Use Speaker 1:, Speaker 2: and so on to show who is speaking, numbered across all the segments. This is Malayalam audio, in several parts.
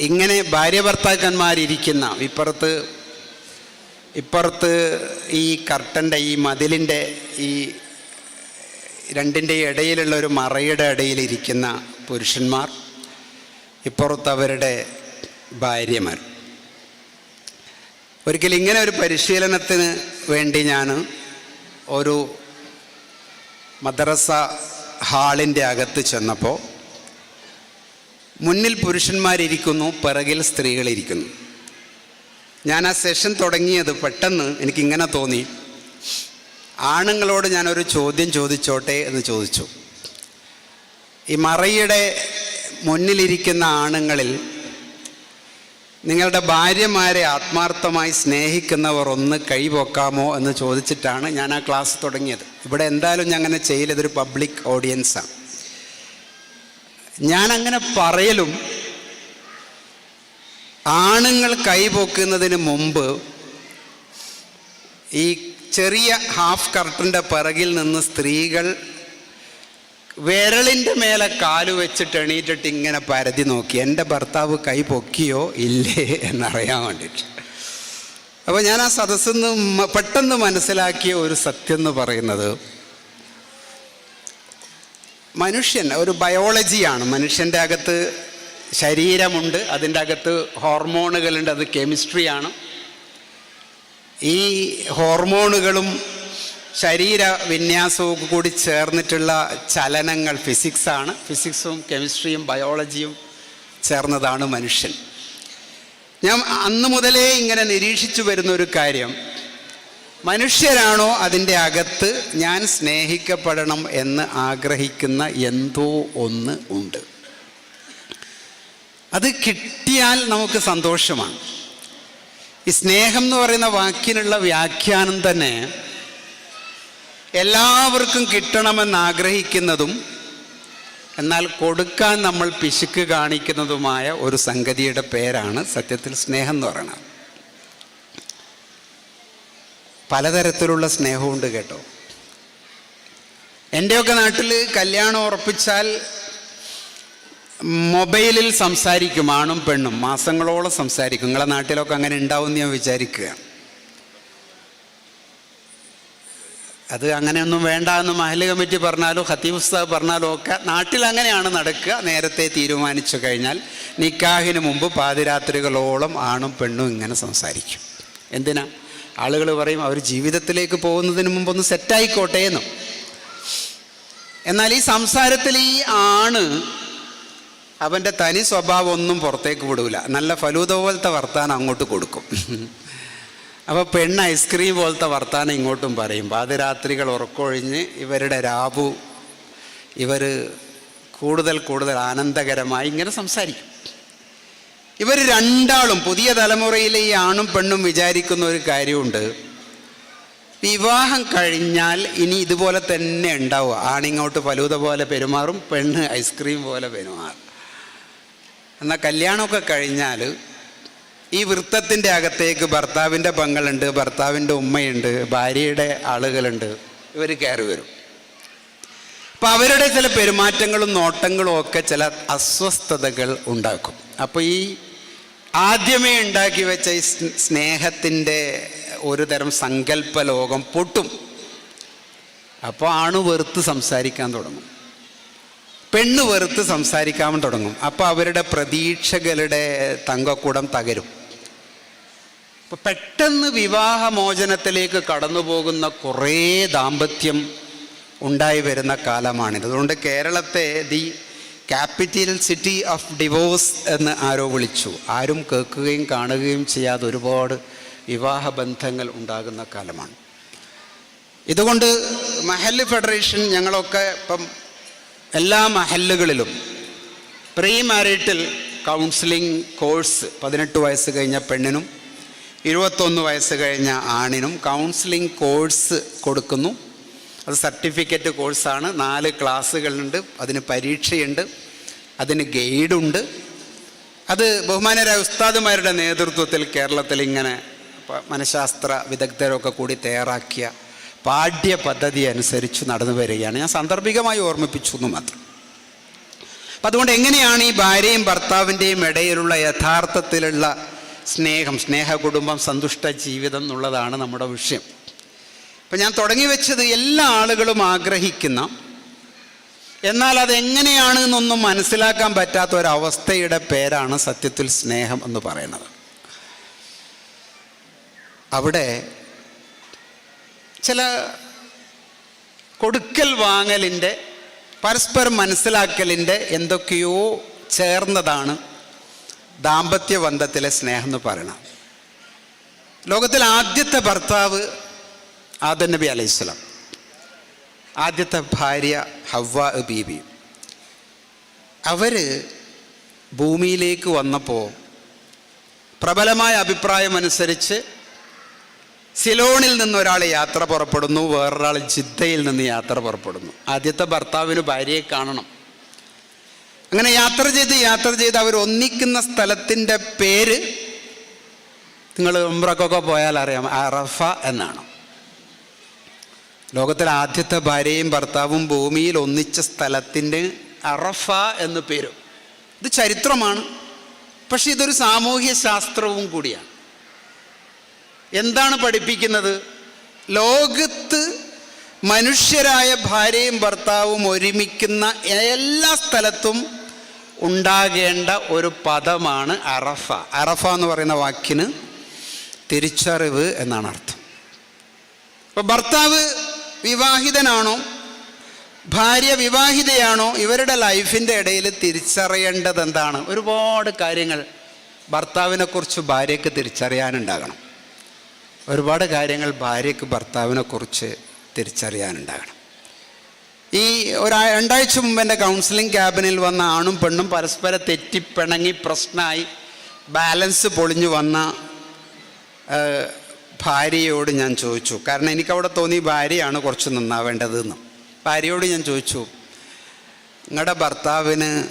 Speaker 1: ഇങ്ങനെ ഭാര്യ ഭർത്താക്കന്മാരിയ്ക്കുന്ന ഇപ്പുറത്ത് ഇപ്പുറത്ത് ഈ കർട്ടന്റെ ഈ മതിലിന്റെ ഈ രണ്ടിന്റെ ഇടയിലുള്ള ഒരു മറയുടെ ഇടയിലിരിക്കുന്ന പുരുഷന്മാർ ഇപ്പുറത്ത് അവരുടെ ഭാര്യമാർ. ഒരിക്കൽ ഇങ്ങനെ ഒരു പരിശീലനത്തിന് വേണ്ടി ഞാൻ ഒരു മദ്രസ ഹാളിന്റെ അകത്ത് ചെന്നപ്പോൾ മുന്നിൽ പുരുഷന്മാരിരിക്കുന്നു പിറകിൽ സ്ത്രീകളിരിക്കുന്നു. ഞാൻ ആ സെഷൻ തുടങ്ങിയത് പെട്ടെന്ന് എനിക്കിങ്ങനെ തോന്നി. ആണുങ്ങളോട് ഞാനൊരു ചോദ്യം ചോദിച്ചോട്ടെ എന്ന് ചോദിച്ചു. ഈ മറയുടെ മുന്നിലിരിക്കുന്ന ആണുങ്ങളിൽ നിങ്ങളുടെ ഭാര്യമാരെ ആത്മാർത്ഥമായി സ്നേഹിക്കുന്നവർ ഒന്ന് കൈപൊക്കാമോ എന്ന് ചോദിച്ചിട്ടാണ് ഞാൻ ആ ക്ലാസ് തുടങ്ങിയത്. ഇവിടെ എന്തായാലും ഞാൻ അങ്ങനെ ചെയ്യില്ല ഇതൊരു പബ്ലിക് ഓഡിയൻസാണ് ഞാൻ അങ്ങനെ പറയലും ആണുങ്ങൾ കൈപൊക്കുന്നതിന് മുമ്പ് ഈ ചെറിയ ഹാഫ് കർട്ടന്റെ പിറകിൽ നിന്ന് സ്ത്രീകൾ വിരളിന്റെ മേലെ കാൽ വെച്ചിട്ട് എണീറ്റിട്ട് ഇങ്ങനെ പരതി നോക്കി. എന്റെ ഭർത്താവ് കൈ പൊക്കിയോ? ഇല്ലേ എന്നറിയാൻ വേണ്ടിയിട്ട്. അപ്പോൾ ഞാൻ ആ സദസ്സിൽ നിന്ന് പെട്ടെന്ന് മനസ്സിലാക്കിയ ഒരു സത്യം എന്ന് പറയുന്നത് മനുഷ്യൻ ഒരു ബയോളജിയാണ്. മനുഷ്യന്റെ അകത്ത് ശരീരമുണ്ട് അതിന്റെ അകത്ത് ഹോർമോണുകളുണ്ട് അത് കെമിസ്ട്രിയാണ്. ഈ ഹോർമോണുകളും ശരീര വിന്യാസവും കൂടി ചേർന്നിട്ടുള്ള ചലനങ്ങൾ ഫിസിക്സാണ് ഫിസിക്സും കെമിസ്ട്രിയും ബയോളജിയും ചേർന്നതാണ് മനുഷ്യൻ. ഞാൻ അന്ന് മുതലേ ഇങ്ങനെ നിരീക്ഷിച്ചു വരുന്ന ഒരു കാര്യം. മനുഷ്യരാണോ അതിന്റെ അകത്ത്? ഞാൻ സ്നേഹിക്കപ്പെടണം എന്ന് ആഗ്രഹിക്കുന്ന എന്തോ ഒന്ന് ഉണ്ട്. അത് കിട്ടിയാൽ നമുക്ക് സന്തോഷമാണ്. ഈ സ്നേഹം എന്ന് പറയുന്ന വാക്കിനുള്ള വ്യാഖ്യാനം തന്നെ എല്ലാവർക്കും കിട്ടണമെന്ന് ആഗ്രഹിക്കുന്നതും എന്നാൽ കൊടുക്കാൻ നമ്മൾ പിശുക്ക് കാണിക്കുന്നതുമായ ഒരു സംഗതിയുടെ പേരാണ് സത്യത്തിൽ സ്നേഹം എന്ന് പറയുന്നത്. പലതരത്തിലുള്ള സ്നേഹമുണ്ട് കേട്ടോ. എന്റെയൊക്കെ നാട്ടിൽ കല്യാണം ഉറപ്പിച്ചാൽ മൊബൈലിൽ സംസാരിക്കും ആണും പെണ്ണും. മാസങ്ങളോളം സംസാരിക്കും. നിങ്ങളുടെ നാട്ടിലൊക്കെ അങ്ങനെ ഉണ്ടാവും ഞാൻ വിചാരിക്കുക. അത് അങ്ങനെയൊന്നും വേണ്ട എന്ന് മഹൽ കമ്മിറ്റി പറഞ്ഞാലോ ഖത്തീബ് ഉസ്താദ് പറഞ്ഞാലോ ഒക്കെ നാട്ടിൽ അങ്ങനെയാണ് നടക്കുക. നേരത്തെ തീരുമാനിച്ചു കഴിഞ്ഞാൽ നിക്കാഹിന് മുമ്പ് പാതിരാത്രികളോളം ആണും പെണ്ണും ഇങ്ങനെ സംസാരിക്കും. എന്തിനാ? ആളുകൾ പറയും അവർ ജീവിതത്തിലേക്ക് പോകുന്നതിന് മുമ്പ് ഒന്ന് സെറ്റായിക്കോട്ടെ എന്നും. എന്നാൽ ഈ സംസാരത്തിൽ ഈ ആണ് അവന്റെ തനി സ്വഭാവം ഒന്നും പുറത്തേക്ക് വിടൂല. നല്ല ഫലൂത പോലത്തെ വർത്താനം അങ്ങോട്ട് കൊടുക്കും. അപ്പോൾ പെണ്ണ് ഐസ്ക്രീം പോലത്തെ വർത്താനം ഇങ്ങോട്ടും പറയും. പാതിരാത്രികൾ ഉറക്കൊഴിഞ്ഞ് ഇവരുടെ രാബു ഇവർ കൂടുതൽ കൂടുതൽ ആനന്ദകരമായി ഇങ്ങനെ സംസാരിക്കും. ഇവർ രണ്ടാളും പുതിയ തലമുറയിലെ ഈ ആണും പെണ്ണും വിചാരിക്കുന്ന ഒരു കാര്യമുണ്ട്. വിവാഹം കഴിഞ്ഞാൽ ഇനി ഇതുപോലെ തന്നെ ഉണ്ടാവുക. ആണിങ്ങോട്ട് ഫലൂത പോലെ പെരുമാറും പെണ്ണ് ഐസ്ക്രീം പോലെ പെരുമാറും. എന്നാൽ കല്യാണമൊക്കെ കഴിഞ്ഞാൽ ഈ വൃത്തത്തിന്റെ അകത്തേക്ക് ഭർത്താവിന്റെ പങ്ങളുണ്ട് ഭർത്താവിന്റെ ഉമ്മയുണ്ട് ഭാര്യയുടെ ആളുകളുണ്ട്. ഇവർ കയറി വരും. അപ്പം അവരുടെ ചില പെരുമാറ്റങ്ങളും നോട്ടങ്ങളും ഒക്കെ ചില അസ്വസ്ഥതകൾ ഉണ്ടാക്കും. അപ്പോൾ ഈ ആദ്യമേ ഉണ്ടാക്കി വെച്ച ഈ സ്നേഹത്തിന്റെ ഒരു തരം സങ്കല്പ ലോകം പൊട്ടും. അപ്പോൾ ആണ് വെറുത്ത് സംസാരിക്കാൻ തുടങ്ങും. പെണ്ണ് വെറുത്ത് സംസാരിക്കാൻ തുടങ്ങും. അപ്പോൾ അവരുടെ പ്രതീക്ഷകളുടെ തങ്കക്കൂടം തകരും. അപ്പോൾ പെട്ടെന്ന് വിവാഹമോചനത്തിലേക്ക് കടന്നു പോകുന്ന കുറേ ദാമ്പത്യം ഉണ്ടായി വരുന്ന കാലമാണിത്. അതുകൊണ്ട് കേരളത്തെ the capital city of divorce എന്ന് ആരോ വിളിച്ചു. ആരും കേൾക്കുകയും കാണുകയും ചെയ്യാതെ ഒരുപാട് വിവാഹ ബന്ധങ്ങൾ ഉണ്ടാകുന്ന കാലമാണ്. ഇതുകൊണ്ട് മഹല്ല് ഫെഡറേഷൻ ഞങ്ങളൊക്കെ ഇപ്പം എല്ലാ മഹല്ലുകളിലും പ്രീ മാരിറ്റൽ കൗൺസിലിംഗ് കോഴ്സ് പതിനെട്ട് വയസ്സ് കഴിഞ്ഞ പെണ്ണിനും ഇരുപത്തൊന്ന് വയസ്സ് കഴിഞ്ഞ ആണിനും കൗൺസിലിംഗ് കോഴ്സ് കൊടുക്കുന്നു. അത് സർട്ടിഫിക്കറ്റ് കോഴ്സാണ് നാല് ക്ലാസ്സുകളുണ്ട്. അതിന് പരീക്ഷയുണ്ട്. അതിന് ഗൈഡുണ്ട്. അത് ബഹുമാനരായ ഉസ്താദുമാരുടെ നേതൃത്വത്തിൽ കേരളത്തിൽ ഇങ്ങനെ മനഃശാസ്ത്ര വിദഗ്ധരൊക്കെ കൂടി തയ്യാറാക്കിയ പാഠ്യ പദ്ധതി അനുസരിച്ച് നടന്നു വരികയാണ്. ഞാൻ സാന്ദർഭികമായി ഓർമ്മിപ്പിച്ചു എന്ന് മാത്രം. അപ്പം അതുകൊണ്ട് എങ്ങനെയാണ് ഈ ഭാര്യയും ഭർത്താവിന്റെയും ഇടയിലുള്ള യഥാർത്ഥത്തിലുള്ള സ്നേഹം സ്നേഹ കുടുംബം സന്തുഷ്ട ജീവിതം എന്നുള്ളതാണ് നമ്മുടെ വിഷയം. അപ്പം ഞാൻ തുടങ്ങി വെച്ചത് എല്ലാ ആളുകളും ആഗ്രഹിക്കുന്ന എന്നാൽ അതെങ്ങനെയാണ് എന്നൊന്നും മനസ്സിലാക്കാൻ പറ്റാത്ത ഒരവസ്ഥയുടെ പേരാണ് സത്യത്തിൽ സ്നേഹം എന്ന് പറയുന്നത്. അവിടെ ചില കൊടുക്കൽ വാങ്ങലിന്റെ പരസ്പരം മനസ്സിലാക്കലിന്റെ എന്തൊക്കെയോ ചേർന്നതാണ് ദാമ്പത്യ ബന്ധത്തിലെ സ്നേഹം എന്ന് പറയുന്നത്. ലോകത്തിൽ ആദ്യത്തെ ഭർത്താവ് ആദൻ നബി അലൈഹിസ്ലാം ആദ്യത്തെ ഭാര്യ ഹവ്വ ബീബി അവർ ഭൂമിയിലേക്ക് വന്നപ്പോൾ പ്രബലമായ അഭിപ്രായം അനുസരിച്ച് സിലോണിൽ നിന്ന് ഒരാൾ യാത്ര പുറപ്പെടുന്നു വേറൊരാൾ ജിദ്ദയിൽ നിന്ന് യാത്ര പുറപ്പെടുന്നു. ആദ്യത്തെ ഭർത്താവിന് ഭാര്യയെ കാണണം. അങ്ങനെ യാത്ര ചെയ്ത് യാത്ര ചെയ്ത് അവർ ഒന്നിക്കുന്ന സ്ഥലത്തിന്റെ പേര് നിങ്ങൾ ഉംറക്കൊക്കെ പോയാൽ അറിയാം അറഫ എന്നാണ്. ലോകത്തിലെ ആദ്യത്തെ ഭാര്യയും ഭർത്താവും ഭൂമിയിൽ ഒന്നിച്ച സ്ഥലത്തിന്റെ അറഫ എന്ന് പേരും. ഇത് ചരിത്രമാണ്. പക്ഷെ ഇതൊരു സാമൂഹ്യ ശാസ്ത്രവും കൂടിയാണ്. എന്താണ് പഠിപ്പിക്കുന്നത്? ലോകത്ത് മനുഷ്യരായ ഭാര്യയും ഭർത്താവും ഒരുമിക്കുന്ന എല്ലാ സ്ഥലത്തും ഉണ്ടാകേണ്ട ഒരു പദമാണ് അറഫ. അറഫ എന്ന് പറയുന്ന വാക്കിന് തിരിച്ചറിവ് എന്നാണ് അർത്ഥം. അപ്പോൾ ഭർത്താവ് വിവാഹിതനാണോ? ഭാര്യ വിവാഹിതയാണോ? ഇവരുടെ ലൈഫിന്റെ ഇടയിൽ തിരിച്ചറിയേണ്ടത് എന്താണ് ഒരുപാട് കാര്യങ്ങൾ ഭർത്താവിനെക്കുറിച്ച് ഭാര്യയ്ക്ക് തിരിച്ചറിയാനുണ്ടാകണം. ഒരുപാട് കാര്യങ്ങൾ ഭാര്യയ്ക്ക് ഭർത്താവിനെക്കുറിച്ച് തിരിച്ചറിയാനുണ്ടാകണം. ഈ ഒരു രണ്ടാഴ്ച മുമ്പ് എന്റെ കൗൺസിലിംഗ് ക്യാബിനിൽ വന്ന ആണും പെണ്ണും പരസ്പരം തെറ്റിപ്പിണങ്ങി പ്രശ്നമായി ബാലൻസ് പൊളിഞ്ഞു വന്ന ഭാര്യയോട് ഞാൻ ചോദിച്ചു. കാരണം എനിക്കവിടെ തോന്നി ഭാര്യയാണ് കുറച്ച് നന്നാവേണ്ടതെന്ന്. ഭാര്യയോട് ഞാൻ ചോദിച്ചു നിങ്ങളുടെ ഭർത്താവിന്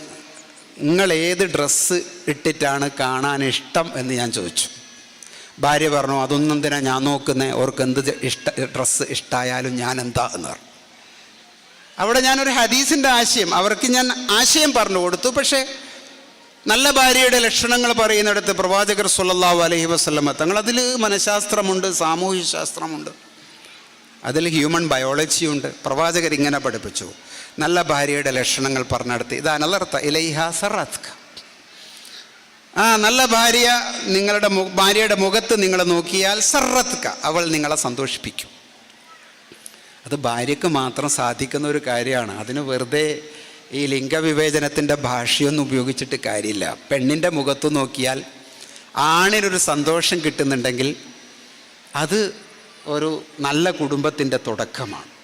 Speaker 1: നിങ്ങൾ ഏത് ഡ്രസ്സ് ഇട്ടിട്ടാണ് കാണാൻ ഇഷ്ടം? എന്ന് ഞാൻ ചോദിച്ചു. ഭാര്യ പറഞ്ഞു അതൊന്നും എന്തിനാ ഞാൻ നോക്കുന്നത് ഓർക്ക് എന്ത് ഇഷ്ട ഡ്രസ്സ് ഇഷ്ടമായാലും ഞാൻ എന്താ? എന്ന് പറഞ്ഞു. അവിടെ ഞാനൊരു ഹദീസിന്റെ ആശയം അവർക്ക് ഞാൻ ആശയം പറഞ്ഞു കൊടുത്തു. പക്ഷേ നല്ല ഭാര്യയുടെ ലക്ഷണങ്ങൾ പറയുന്നിടത്ത് പ്രവാചകർ സുല്ലാഹു അലഹി വസ്ലമ തങ്ങൾ അതിൽ മനഃശാസ്ത്രമുണ്ട് സാമൂഹ്യ ശാസ്ത്രമുണ്ട്. അതിൽ ഹ്യൂമൻ ബയോളജിയുണ്ട് പ്രവാചകർ ഇങ്ങനെ പഠിപ്പിച്ചു. നല്ല ഭാര്യയുടെ ലക്ഷണങ്ങൾ പറഞ്ഞെടുത്ത് ഇത് അനലർത്ത ഇലൈഹ സറത്ക. ആ നല്ല ഭാര്യ നിങ്ങളുടെ ഭാര്യയുടെ മുഖത്ത് നിങ്ങൾ നോക്കിയാൽ സറത്ക അവൾ നിങ്ങളെ സന്തോഷിപ്പിക്കും. അത് ഭാര്യയ്ക്ക് മാത്രം സാധിക്കുന്ന ഒരു കാര്യമാണ്. അതിന് വെറുതെ ഈ ലിംഗവിവേചനത്തിന്റെ ഭാഷയൊന്നും ഉപയോഗിച്ചിട്ട് കാര്യമില്ല. പെണ്ണിന്റെ മുഖത്ത് നോക്കിയാൽ ആണിനൊരു സന്തോഷം കിട്ടുന്നുണ്ടെങ്കിൽ അത് ഒരു നല്ല കുടുംബത്തിന്റെ തുടക്കമാണ്.